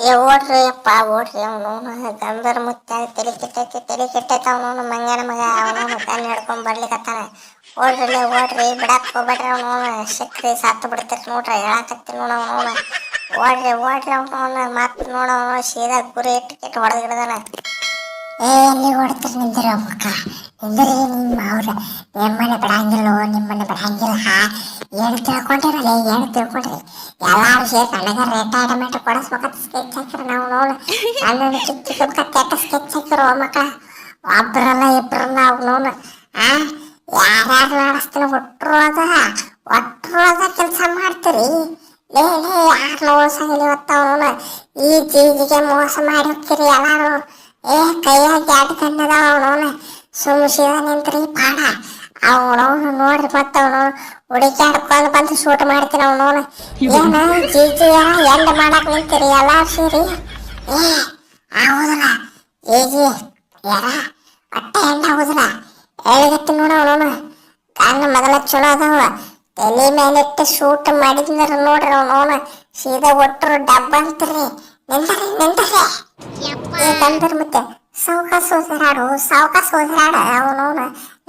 ಏ ಓಡ್ರಿ ಅಪ್ಪ ಓಡ್ರಿ ಅವನು ಗಂಧರ್ ಮುತ್ತ ತಲೆ ಕೆಟ್ಟೈತಿ ತಲೆ ಕೆಟ್ಟೈತಿ ಅವನು ಮಂಗನ ಮಗ ಅವನು ಕಣ್ಣು ಹಿಡ್ಕೊಂಡ್ ಬರ್ಲಿಕತ್ತಾನ ಓಡ್ರಿ ಓಡ್ರಿ ಬಿಡಕ್ ಹೋಗ್ಬೇಡ್ರಿ ಅವನು ಸಿಕ್ರಿ ಸತ್ತು ಬಿಡ್ತೀರಿ ನೋಡ್ರಿ ಹೇಳಕತ್ತಿ ನೋಡ ಅವನು ಓಡ್ರಿ ಓಡ್ರಿ ಅವನು ಮತ್ ನೋಡ ಅವನು ಸೀದಾ ಗುರಿ ಇಟ್ಟು ಕೆಟ್ಟು ಹೊಡೆದ್ ಹಿಡ್ದಾನ ಏ ಎಲ್ಲಿ ಹೊಡ್ತೀರಿ ನಿಂದಿರ ಮಕ್ಕ ನಿಂದಿರಿ ನಿಮ್ಮ ಅವ್ರ. ನಿಮ್ಮನೆ ಬಿಡಂಗಿಲ್ಲ ನಿಮ್ಮನೆ ಬಿಡಂಗಿಲ್ಲ. ಏನು ತಿಳ್ಕೊಂಡಿರಲ್ಲ ಏನು ತಿಳ್ಕೊಂಡ್ರಿ ಎಲ್ಲಾರು ಸೇರಿ ನನಗೆ ರಿಟೈರ್ಮೆಂಟ್ ಕೊಡಿಸ್ಬೇಕಂತ ಸ್ಕೆಚ್ ಹಾಕಿರ ನಾವು ನೋಡು. ನನ್ನನ್ನು ಚಿಕ್ಕ ಚಿಕ್ಕ ಕೆಟ್ಟ ಸ್ಕೆಚ್ ಹಾಕಿರೋ ಮಕ್ಕಳ. ಒಬ್ರಲ್ಲ ಇಬ್ರಲ್ಲ ಅವ್ ನೋಡು. ಆ ಯಾರ್ಯಾರು ನಡೆಸ್ತೀನಿ ಒಟ್ಟರೋದ ಅದ ಕೆಲಸ ಮಾಡ್ತೀರಿ. ಲೇ ಲೇ, ಯಾರು ನೋಡ್ಸಂಗಿಲ್ಲ ಇವತ್ತು ಅವನು ಈ ಜೀಜಿಗೆ ಮೋಸ ಮಾಡಿ ಹೋಗ್ತೀರಿ ಎಲ್ಲಾರು. ಏ, ಕೈಯಾಗಿ ಎರಡು ಕಣ್ಣದ ಅವನವನ ಸುಮ್ ಶಿವ ನಿಂತ್ರಿ ಪಾಡ ಅವನವನು ನೋಡ್ರಿ ಮತ್ತ ಅವನು ಹುಡುಕ್ಯಾಡ್ಕೊಂಡು ಬಂದು ಶೂಟ್ ಮಾಡ್ತೀನಿ ಅವನವನ ಏನ ಜೀಜಿಯ ಎಂಡ್ ಮಾಡಕ್ ನಿಂತೀರಿ ಎಲ್ಲ ಸೇರಿ ಏ ಆಗುದಿಲ್ಲ ಜೀಜಿ ಯಾರ ಒಟ್ಟ ಎಂಡ್ ಆಗುದಿಲ್ಲ ಹೇಳಿಗತ್ತಿ ನೋಡ ಅವನವನು ಕಣ್ಣು ಮೊದಲ ಚಲೋ ಅದಾವ ತಲೆ ಮೇಲಿಟ್ಟು ಶೂಟ್ ಮಾಡಿದ್ನರ ನೋಡ್ರಿ ಅವನವನ ಸೀದಾ ಒಟ್ಟರು ಡಬ್ಬ ಅಂತೀರಿ ನಿಂತರಿ ನಿಂತರಿ ಏಕಂದ್ರೆ ಮತ್ತೆ ಸಾವ್ಕಾಸ ಹೋಸಿರಾಡು ಸಾವ್ಕಾಸ ಸೋಸರಾಡ ಅವನವನ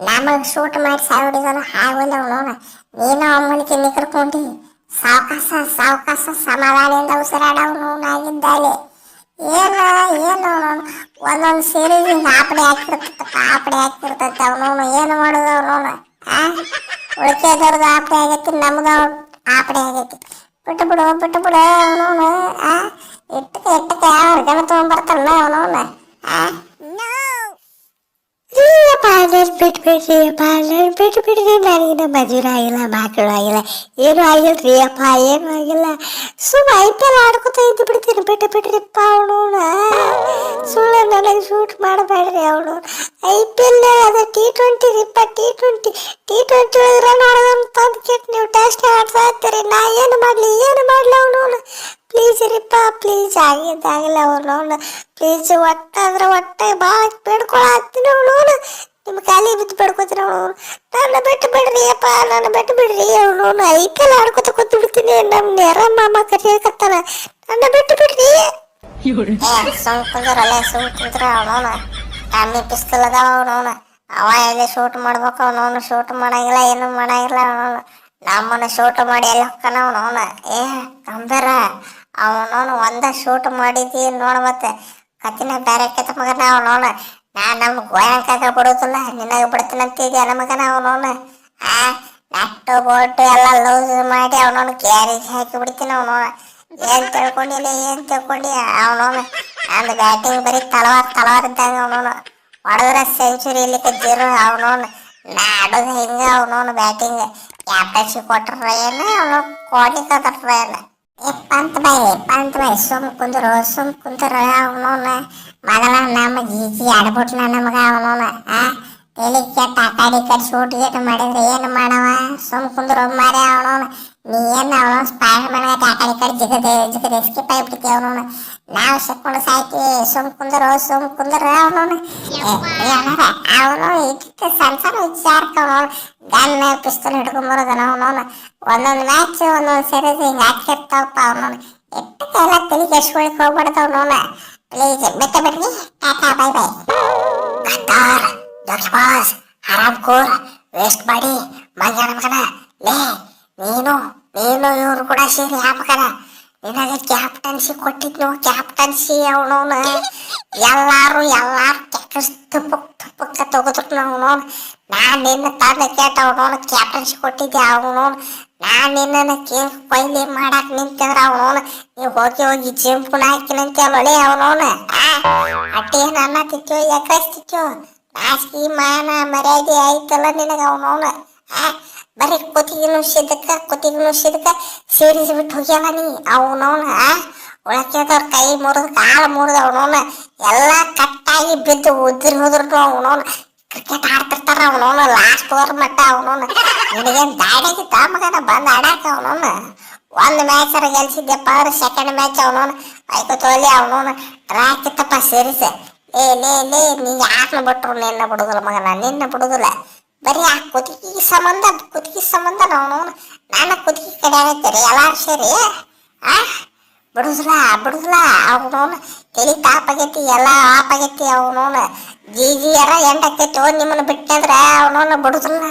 ನಮಗ್ ಶೂಟ್ ಮಾಡಿ ಸಾವಿಡಿದನು ಹಾಗೊಂದ ಅವನವನ ನೀನು ಅಮ್ಮನಿಗೆ ನಿಕರ್ಕೊಂಡಿ ಸಾವ್ಕಾಸ ಸಾವ್ಕಾಸ ಸಮಾಧಾನದಿಂದ ಉಸಿರಾಡ ಅವನು ಆಗಿದ್ದಾಲೆ ಏನ ಏನು ಒಂದೊಂದು ಸೀರೆಗೆ ಆಪಡೆ ಹಾಕಿರ್ತೈತೆ ಆಪಡೆ ಹಾಕಿರ್ತೈತೆ ಅವನು ಏನು ಮಾಡೋದು ಅವನವನ ಆ ಉಳಿಕೆದವ್ರದ್ದು ಆಪಡೆ ಆಗೈತಿ ನಮ್ದು ಆಪಡೆ ಆಗೈತಿ ಬಿಟ್ಟು ಬಿಡು ಬಿಟ್ಟು ಬಿಡು ಅವನವನು ಆ ಇಟ್ಟಕ್ಕೆ ಇಟ್ಟಕ್ಕೆ ಯಾವ ಗಣ ತೊಗೊಂಡ್ಬರ್ತಾನ ಆ ಪಾರ್ಲರ್ ಬಿಟ್ಬಿಡ್ರಿ ಪಾರ್ಲರ್ ಬಿಟ್ಬಿಡ್ರಿ ನನಗಿನ್ನ ಮದುವೆ ಆಗಿಲ್ಲ ಮಕ್ಕಳು ಆಗಿಲ್ಲ ಏನೂ ಆಗಿಲ್ಲ ರೀ ಅಪ್ಪ ಏನೂ ಆಗಿಲ್ಲ ಸುಮ್ಮ ಐ ಪಿ ಎಲ್ ಆಡ್ಕೊತ ಇದ್ದು ಬಿಡ್ತೀನಿ ಬಿಟ್ಟು ಬಿಡ್ರಿಪ್ಪ ಅವನವನ ಸುಳ್ಳು ನನಗೆ ಶೂಟ್ ಮಾಡಬೇಡ್ರಿ ಅವನು ಐ ಪಿ ಎಲ್ ಅದು ಟಿ ಟ್ವೆಂಟಿ ರೀಪ್ಪ ಟಿ ಟ್ವೆಂಟಿ ಟಿ ಟ್ವೆಂಟಿ ಒಳಗೆ ರನ್ ಹೊಡೆದನ್ನು ತಂದು ಕೆಟ್ಟು ನೀವು ಟೆಸ್ಟ್ ಆಡ್ತಾ ಇರ್ತೀರಿ ನಾ ಏನು ಮಾಡಲಿ ಏನು ಮಾಡಲಿ ಅವನವನು ಪ್ಲೀಸ್ ರೀಪ್ಪ ಪ್ಲೀಸ್ ಆಗಿದ್ದಾಗಿಲ್ಲ ಅವನವನು ಪ್ಲೀಸ್ ಒಟ್ಟ ಅಂದ್ರೆ ಒಟ್ಟೆ ಭಾಳ ಬೇಡ್ಕೊಳತ್ತೀನಿ ಅವನವನು ನಿಮ್ಮ ಕಾಲಿ ಬಿದ್ದು ಬೇಡ್ಕೊತೀನಿ ಅವನು ನನ್ನ ಬಿಟ್ಟು ಬಿಡ್ರಿ ಅಪ್ಪ ನನ್ನ ಬಿಟ್ಟು ಬಿಡ್ರಿ ಅವನವನು ಐ ಪಿ ಎಲ್ ಆಡ್ಕೊತ ಕೂತು ಬಿಡ್ತೀನಿ ನಮ್ಮ ನೆರ ಮಾಮ ಕರಿಯಕತ್ತಾನ ನನ್ನ ಬಿಟ್ಟು ಬಿಡ್ರಿ ಏ ಸುಮ್ ಕುಂದ್ರಲ್ಲ ಸುಮ್ ಕುಂದ್ರ ಅವನವನ ಕಮ್ಮಿ ಪಿಸ್ತಲ್ ಅದಾವ ಅವನವನ ಅವ ಎಲ್ಲಿ ಶೂಟ್ ಮಾಡ್ಬೇಕು ಅವನವನು ಶೂಟ್ ಮಾಡಂಗಿಲ್ಲ ಏನು ಮಾಡಂಗಿಲ್ಲ ಅವನವನು ನಮ್ಮನ್ನ ಶೂಟ್ ಮಾಡಿ ಎಲ್ಲಿ ಹೋಗ್ತಾನ ಅವನವನ ಏ ಗಂಭೀರ ಅವನವನು ಒಂದ ಶೂಟ್ ಮಾಡಿದಿ ನೋಡ ಮತ್ತೆ ಕತ್ತಿನ ಬೇರೆ ಕೆತ್ತ ಮಗನ ಅವನವನ ನಾ ನಮ್ಮ ಗೋಯಾಂಕಾಗ ಬಿಡೋದಿಲ್ಲ ನಿನಗೆ ಬಿಡ್ತೀನಂತಿದ್ಯಾ ನಮಗನ ಅವನವನ ಆ ನಟ್ಟು ಬೋಟ್ ಎಲ್ಲ ಲೂಸ್ ಮಾಡಿ ಅವನವನು ಕ್ಯಾರೇಜ್ ಹಾಕಿ ಬಿಡ್ತೀನಿ ಅವನವನ ಏನ್ ತಿಳ್ಕೊಂಡಿಲ್ಲ ಏನ್ ತಿಳ್ಕೊಂಡಿ ಅವನವನು ನಂದು ಬ್ಯಾಟಿಂಗ್ ಬರೀ ತಲವಾರ್ ತಲವಾರ್ ಇದ್ದಂಗ ಅವನವನು ಹೊಡೆದ್ರೆ ಸೆಂಚುರಿ ಇಲ್ಲಿಕ್ಕೆ ಜೀರೋ ಅವನವನು ನಾ ಆಡೋದು ಹಿಂಗ ಅವನವನು ಬ್ಯಾಟಿಂಗ್ ಕ್ಯಾಪ್ಟನ್ಶಿಪ್ ಕೊಟ್ರ ಏನು ಅವನು ಕೋಟಿ ಕದ್ರ ಏನು ಏ ಪಂತ್ ಬಾಯಿ ಪಂತ್ ಬಾಯಿ ಸುಮ್ ಕುಂದ್ರು ಸುಮ್ ಕುಂದ್ರ ಅವನವನ ಮೊದಲ ನಮ್ಮ ಜೀಜಿ ಆಡ್ಬಿಟ್ಲ ನಮಗ ಅವನವನ ಆ ತಲೆ ಕೆಟ್ಟ ಆ ಕಡೆ ಈ ಕಡೆ ಶೂಟ್ ಗೀಟ್ ಮಾಡಿದ್ರೆ ಏನು ಮಾಡವ ಸುಮ್ ಕುಂದ್ರು ಮಾರೆ ಅವನವನ ನೀ ಏನು ಅವನು ಸ್ಪೈಡರ್ ಜೊತೆ ಕಡೆ ಜಿಗದೆ ಜಿಗದೆ ಸ್ಕಿಪ್ ಆಗಿಬಿಡ್ತಿ ಅವನು ನಾವು ಸಿಕ್ಕೊಂಡು ಸಾಯ್ತೀವಿ, ಸುಮ್ ಕುಂದರು ಸುಮ್ ಕುಂದರು ಅವನು ಅವನು ಇದಕ್ಕೆ ಸಣ್ಣ ಸಣ್ಣ ವಿಚಾರಕ್ಕವನು ಗನ್ ಪಿಸ್ತೂಲ್ ಹಿಡ್ಕೊಂಡ್ ಬರೋದನ ಅವನವನ. ಒಂದೊಂದು ಮ್ಯಾಚ್ ಒಂದೊಂದು ಸೀರೀಸ್ ಹಿಂಗೆ ಹಾಕಿರ್ತಾವಪ್ಪ ಅವನವನ. ಎಟ್ಟಕ್ಕೆಲ್ಲ ತಲೆ ಕೆಡ್ಸ್ಕೊಳಕ್ ಹೋಗ್ಬಾರ್ದು ಅವನವನ. ಪ್ಲೀಸ್ ಬಿಟ್ಟ ಬಿಡ್ರಿ. ಟಾಟಾ ಬೈ ಬೈ ಕತ್ತಾರ್ ದಕ್ಷ ಬಾಸ್ ಹರಾಮ್ ಕೋರ್ ವೇಸ್ಟ್ ಮಾಡಿ ಮಗನ ಮಗನ ಲೇ ನೀನು ನೀನು ಇವ್ರು ಕೂಡ ಸೇರಿ ಹಾಕನ ನಿನಗೆ ಕ್ಯಾಪ್ಟನ್ಸಿ ಕೊಟ್ಟಿದ್ನು ಕ್ಯಾಪ್ಟನ್ಸಿ ಅವನವನು ಎಲ್ಲಾರು ಎಲ್ಲಾರು ಕೆಕ್ಕಸ್ ತುಪ್ಪಕ್ ತುಪ್ಪಕ್ಕ ತಗೋದ್ರು ಅವನವನು ನಾನು ನಿನ್ನ ತಂದೆ ಕೇಟ ಅವನವನು ಕ್ಯಾಪ್ಟನ್ಸಿ ಕೊಟ್ಟಿದ್ದೆ ಅವನವನು ನಾನು ನಿನ್ನನ್ನು ಕೇಕ್ ಕೊಯ್ಲಿ ಮಾಡಾಕ್ ನಿಂತಿದ್ರ ಅವನವನು ನೀವು ಹೋಗಿ ಹೋಗಿ ಜಿಂಪುನ ಹಾಕಿನಂತೆ ಒಳ್ಳೆ ಅವನವನು ಅಟ್ಟಿ ನನ್ನ ತಿಕ್ಕೋ ಎಕರೆಸ್ ತಿಕ್ಕೋ ನಾಚಿಕೆ ಮಾನ ಮರ್ಯಾದೆ ಆಯ್ತಲ್ಲ ನಿನಗ ಅವನವನು ಬರೀ ಕುತ್ತಿಗೆ ನುಸಿದಕ್ಕ ಕುತ್ತಿಗೆ ನುಸಿದಕ್ಕ ಸೇರಿಸಿ ಬಿಟ್ಟು ಹೋಗ್ಯಾವ ನೀ? ಅವನವನ ಉಳಕ್ಯದವ್ರ ಕೈ ಮುರಿದ, ಕಾಲು ಮುರಿದ ಅವನವನ ಎಲ್ಲ ಕಟ್ಟಾಗಿ ಬಿದ್ದು ಉದ್ರಿ ಹೋದ್ರು ಅವನವನ ಕ್ರಿಕೆಟ್ ಆಡ್ತಿರ್ತಾರ ಅವನವನ ಲಾಸ್ಟ್ ಓವರ್ ಮಟ್ಟ ಅವನವನ. ನಿನಗೇನ್ ದಾಡಿಗಿತ್ತ ಮಗನ? ಬಂದು ಆಡಾಕ ಅವನವನ? ಒಂದ್ ಮ್ಯಾಚ್ ಗೆಲ್ಸಿದ್ದೆಪ್ಪ ಅಂದ್ರೆ ಸೆಕೆಂಡ್ ಮ್ಯಾಚ್ ಅವನವನ. ಆಯ್ತು ತೋಲಿ ಅವನವನ. ಟ್ರ್ಯಾಕ್ ಇತ್ತಪ್ಪ, ಸೇರಿಸ. ಏ ಲೇ ಲೇ, ನೀ ಯಾರನ್ನ ಬಿಟ್ರು ನಿನ್ನ ಬಿಡುದಿಲ್ಲ ಮಗನ? ನಿನ್ನ ಬಿಡುದಿಲ್ಲ. ಬರೀ ಆ ಕುತ್ತಿಗೆ ಸಂಬಂಧ ಕುತ್ತಿಗೆ ಸಂಬಂಧ ನಾವು ನಾನು ಕುತ್ತಿಗೆ ಕಡೆ ಆಗೈತೆ ರೀ ಎಲ್ಲಾರು ಸೇರಿ, ಆ? ಬಿಡುದಿಲ್ಲ ಬಿಡುದಿಲ್ಲ ಅವನು ತಲೆ ತಾಪಾಗೈತಿ, ಎಲ್ಲ ಆಪ್ ಆಗೈತಿ ಅವನು ಜಿ ಜಿ ಯಾರ ಎಂಡ್ ಆಕೈತಿ ನಿಮ್ಮನ್ನು ಬಿಟ್ಟಂದ್ರೆ ಅವನವನ ಬಿಡುದಿಲ್ಲ.